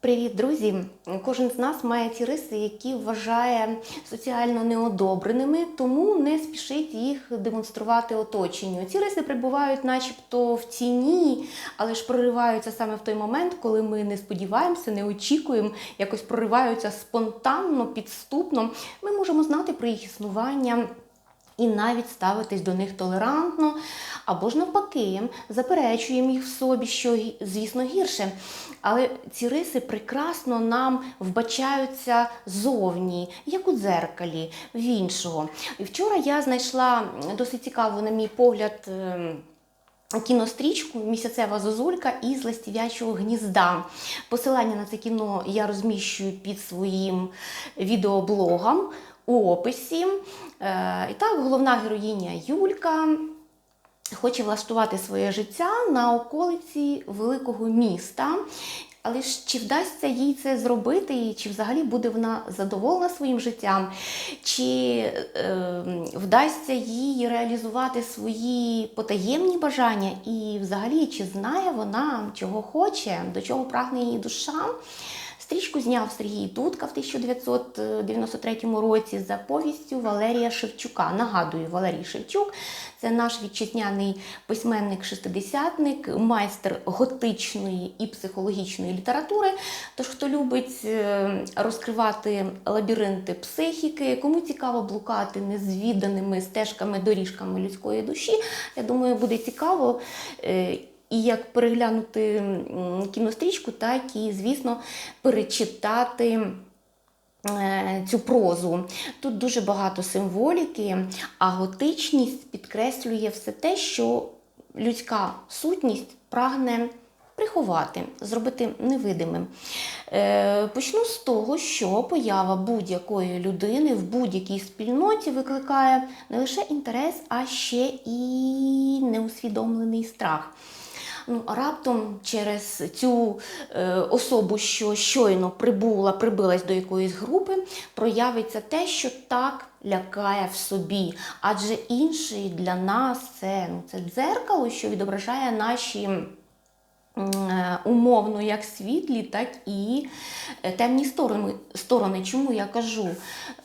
Привіт, друзі! Кожен з нас має ті риси, які вважає соціально неодобреними, тому не спішить їх демонструвати оточенню. Ці риси прибувають, начебто, в тіні, але ж прориваються саме в той момент, коли ми не сподіваємося, не очікуємо, якось прориваються спонтанно, підступно. Ми можемо знати про їх існування. І навіть ставитись до них толерантно, або ж навпаки, заперечуємо їх в собі, що звісно гірше. Але ці риси прекрасно нам вбачаються зовні, як у дзеркалі, в іншого. І вчора я знайшла досить цікаву, на мій погляд. ем, Кінострічку Місяцева зозулька із ластів'ячого гнізда. Посилання на це кіно я розміщую під своїм відеоблогом у описі. Е, І так, головна героїня Юлька хоче влаштувати своє життя на околиці великого міста. Але ж чи вдасться їй це зробити, і чи взагалі буде вона задоволена своїм життям, чи е, вдасться їй реалізувати свої потаємні бажання, і взагалі чи знає вона, чого хоче, до чого прагне її душа? Стрічку зняв Сергій Дудка в 1993 році за повістю Валерія Шевчука. Нагадую, Валерій Шевчук це наш вітчизняний письменник-шестидесятник, майстер готичної і психологічної літератури. Тож, хто любить е, розкривати лабіринти психіки, кому цікаво блукати незвіданими стежками, доріжками людської душі, я думаю, буде цікаво. І як переглянути кінострічку, так і, звісно, перечитати е, цю прозу. Тут дуже багато символіки, а готичність підкреслює все те, що людська сутність прагне приховати, зробити невидимим. Е, Почну з того, що поява будь-якої людини в будь-якій спільноті викликає не лише інтерес, а ще і неусвідомлений страх. Ну, раптом через цю е, особу, що щойно прибула, прибилась до якоїсь групи, проявиться те, що так лякає в собі. Адже інший для нас це, ну, це дзеркало, що відображає наші умовно як світлі, так і е, темні сторони. сторони. Чому я кажу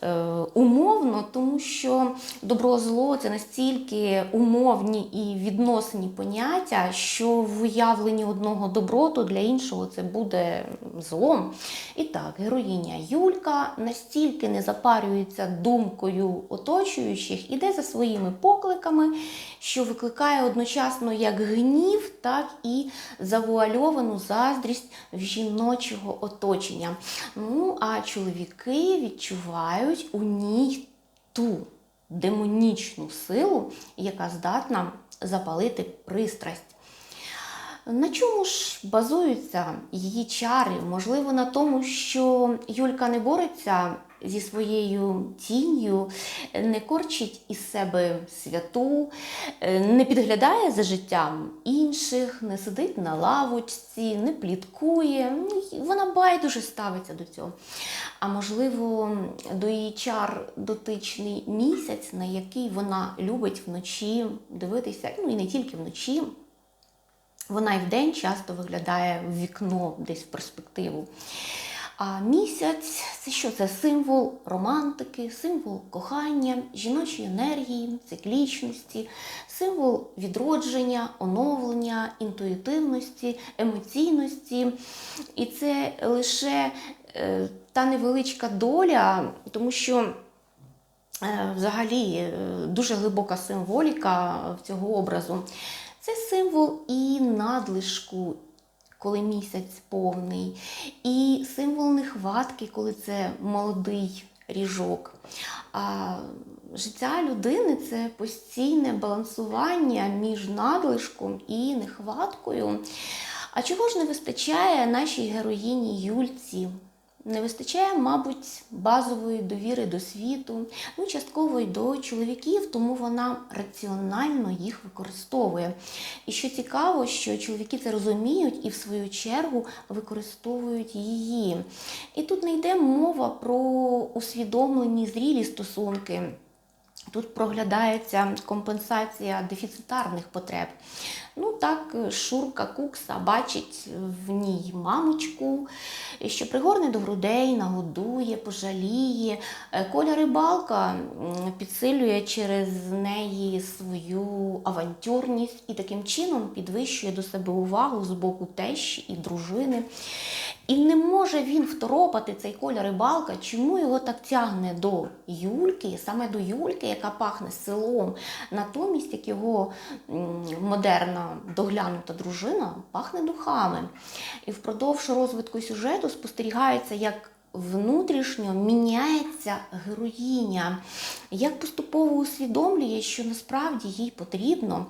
е, умовно? Тому що добро-зло це настільки умовні і відносні поняття, що в уявленні одного доброту для іншого це буде злом. І так, героїня Юлька настільки не запарюється думкою оточуючих, іде за своїми покликами, що викликає одночасно як гнів, так і завуальовану заздрість в жіночого оточення. Ну, а чоловіки відчувають у ній ту демонічну силу, яка здатна запалити пристрасть. На чому ж базуються її чари? Можливо, на тому, що Юлька не бореться зі своєю тінню, не корчить із себе святу, е, не підглядає за життям інших, не сидить на лавочці, не пліткує. Ну, Вона байдуже ставиться до цього. А можливо, до її чар дотичний місяць, на який вона любить вночі дивитися, ну і не тільки вночі. Вона і вдень часто виглядає в вікно десь в перспективу. А місяць це що? Це символ романтики, символ кохання, жіночої енергії, циклічності, символ відродження, оновлення, інтуїтивності, емоційності. І це лише е, та невеличка доля, тому що. Е, Взагалі е, дуже глибока символіка цього образу. Це символ і надлишку, коли місяць повний, і символ нехватки, коли це молодий ріжок. А життя людини це постійне балансування між надлишком і нехваткою. А чого ж не вистачає нашій героїні Юльці? Не вистачає, мабуть, базової довіри до світу, ну частково й до чоловіків, тому вона раціонально їх використовує. І що цікаво, що чоловіки це розуміють і в свою чергу використовують її. І тут не йде мова про усвідомлені зрілі стосунки. Тут проглядається компенсація дефіцитарних потреб. Ну так, Шурка Кукса бачить в ній мамочку, що пригорне до грудей, нагодує, пожаліє. Е, Коля рибалка підсилює через неї свою авантюрність і таким чином підвищує до себе увагу з боку тещі і дружини. І не може він второпати цей Коля рибалка, чому його так тягне до Юльки, саме до Юльки, яка пахне селом. Натомість, як його модерна доглянута дружина пахне духами. І впродовж розвитку сюжету спостерігається, як внутрішньо міняється героїня, як поступово усвідомлює, що насправді їй потрібно.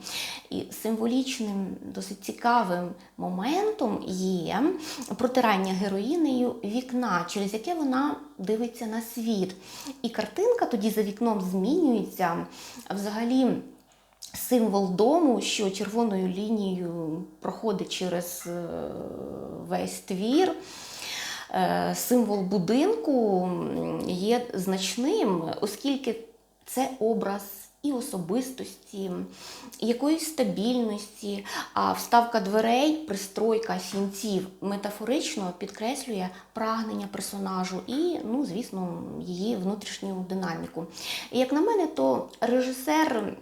І символічним, досить цікавим моментом є протирання героїнею вікна, через яке вона дивиться на світ. І картинка тоді за вікном змінюється. Взагалі. Символ дому, що червоною лінією проходить через е, весь твір. Е, Символ будинку є значним, оскільки це образ і особистості, і якоїсь стабільності, а вставка дверей, пристройка сінців метафорично підкреслює прагнення персонажу і, ну, звісно, її внутрішню динаміку. І як на мене, то режисер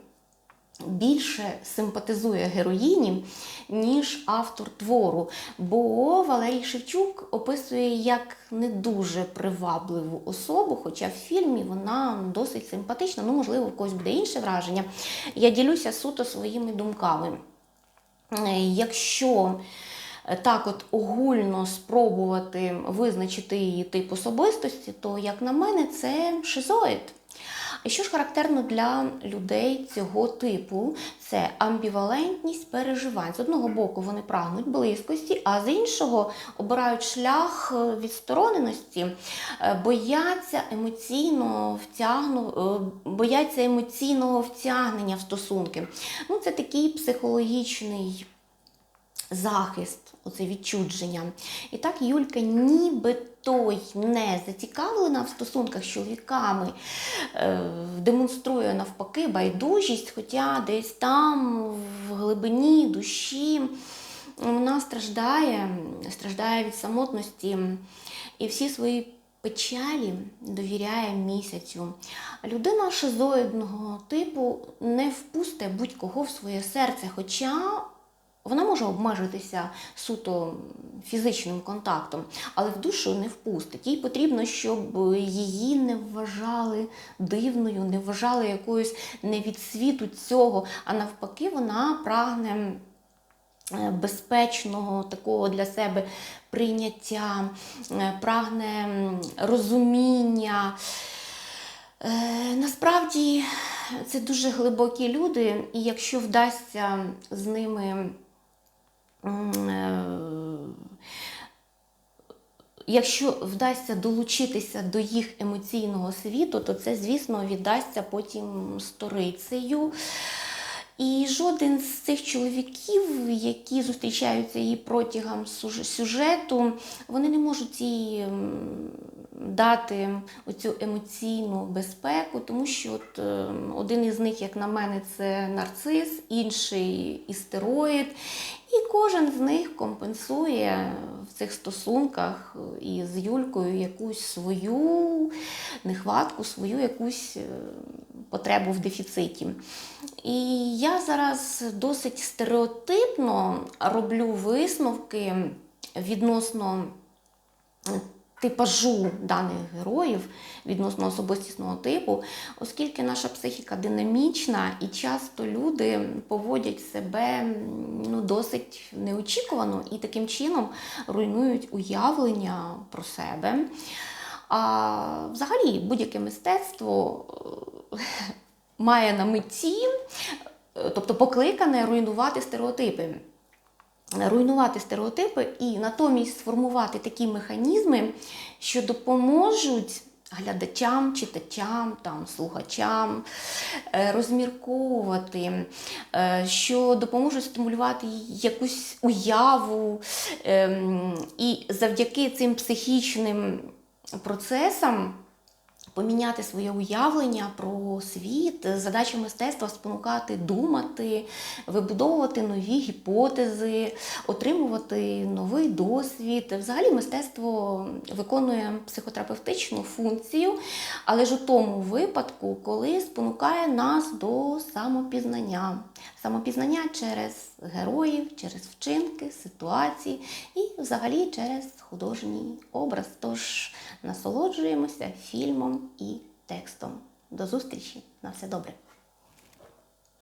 більше симпатизує героїні, ніж автор твору. Бо Валерій Шевчук описує як не дуже привабливу особу, хоча в фільмі вона досить симпатична, ну, можливо, в когось буде інше враження. Я ділюся суто своїми думками. Якщо е, так от огульно спробувати визначити її тип особистості, то, як на мене, це шизоїд. Що ж характерно для людей цього типу, це амбівалентність переживань. З одного боку, вони прагнуть близькості, а з іншого обирають шлях е, відстороненості, е, бояться емоційно втягну, е, бояться емоційного втягнення в стосунки. Ну, це такий психологічний захист, оце відчудження. І так Юлька ніби той не зацікавлена в стосунках з чоловіками, е, демонструє навпаки байдужість, хоча десь там, в глибині душі, вона страждає, страждає від самотності і всі свої печалі довіряє місяцю. Людина шизоїдного типу не впусте будь-кого в своє серце, хоча вона може обмежитися суто фізичним контактом, але в душу не впустить. Їй потрібно, щоб її не вважали дивною, не вважали якоюсь не від світу цього, а навпаки, вона прагне е, безпечного такого для себе прийняття, е, прагне розуміння. Е, Насправді це дуже глибокі люди, і якщо вдасться з ними Якщо вдасться долучитися до їх емоційного світу, то це, звісно, віддасться потім сторицею. І жоден з цих чоловіків, які зустрічаються їй протягом сюжету, вони не можуть м, дати оцю емоційну безпеку, тому що от, е, один із них, як на мене, це нарцис, інший істероїд. І кожен з них компенсує в цих стосунках із Юлькою якусь свою нехватку, свою якусь е, потребу в дефіциті. І я зараз досить стереотипно роблю висновки відносно типажу даних героїв відносно особистісного типу, оскільки наша психіка динамічна і часто люди поводять себе ну, досить неочікувано і таким чином руйнують уявлення про себе. А взагалі будь-яке мистецтво е, має на меті, е, тобто покликане руйнувати стереотипи руйнувати стереотипи і натомість сформувати такі механізми, що допоможуть глядачам, читачам, там, слухачам е, розмірковувати, е, що допоможуть стимулювати якусь уяву. ем, І завдяки цим психічним процесам поміняти своє уявлення про світ. Задача мистецтва спонукати думати, вибудовувати нові гіпотези, отримувати новий досвід. Взагалі мистецтво виконує психотерапевтичну функцію, але ж у тому випадку, коли спонукає нас до самопізнання. Самопізнання через героїв, через вчинки, ситуації і взагалі через художній образ. Тож насолоджуємося фільмом і текстом. До зустрічі! На все добре!